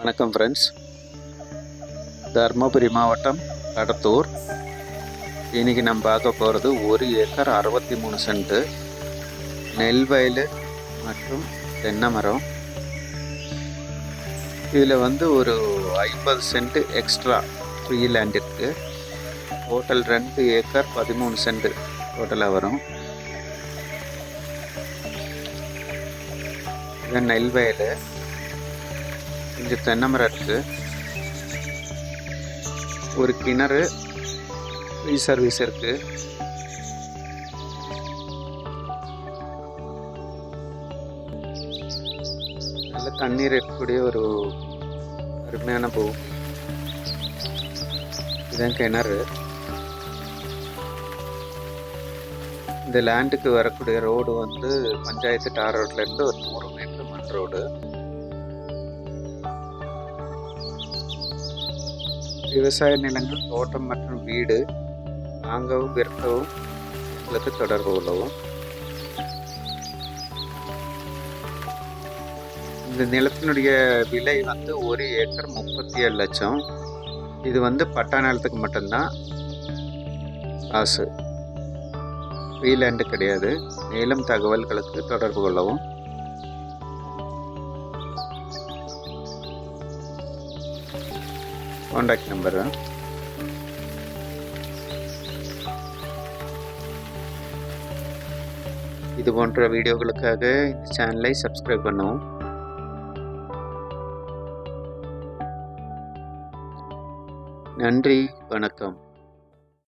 வணக்கம் ஃப்ரெண்ட்ஸ் தருமபுரி மாவட்டம் கடத்தூர். இன்னைக்கு நம்ம பார்க்க போகிறது ஒரு ஏக்கர் அறுபத்தி மூணு சென்ட்டு நெல் வயல் மற்றும் தென்னை மரம். இதில் வந்து ஒரு ஐம்பது சென்ட் எக்ஸ்ட்ரா ஃப்ரீ லேண்ட் இருக்குது டோட்டல் ரெண்டு ஏக்கர் பதிமூணு சென்ட் டோட்டலாக வரும். இது நெல் வயல். இங்கே தென்னை மரம் இருக்கு. ஒரு கிணறு ஃப்ரீ சர்வீஸ் இருக்கு. நல்ல தண்ணீர் இருக்கக்கூடிய ஒரு அருமையான பூ. இதுதான் கிணறு. இந்த லேண்டுக்கு வரக்கூடிய ரோடு வந்து பஞ்சாயத்து டார் ரோட்ல இருந்து ஒரு நூறு மீட்டர் மண் ரோடு விவசாய நிலங்கள் தோட்டம் மற்றும் வீடு வாங்கவும் விற்கவும் எங்களுக்கு தொடர்பு கொள்ளவும். இந்த நிலத்தினுடைய விலை வந்து ஒரு ஏக்கர் முப்பத்தி ஏழு லட்சம். இது வந்து பட்டா நிலத்துக்கு மட்டும்தான் காசு. ஃப்ரீலேண்டு கிடையாது. மேலும் தகவல்களுக்கு தொடர்பு கொள்ளவும். காண்டாக்ட் நம்பர் இது போன்ற வீடியோகளுக்காக இந்த சேனலை சப்ஸ்கிரைப் பண்ணவும். நன்றி வணக்கம்.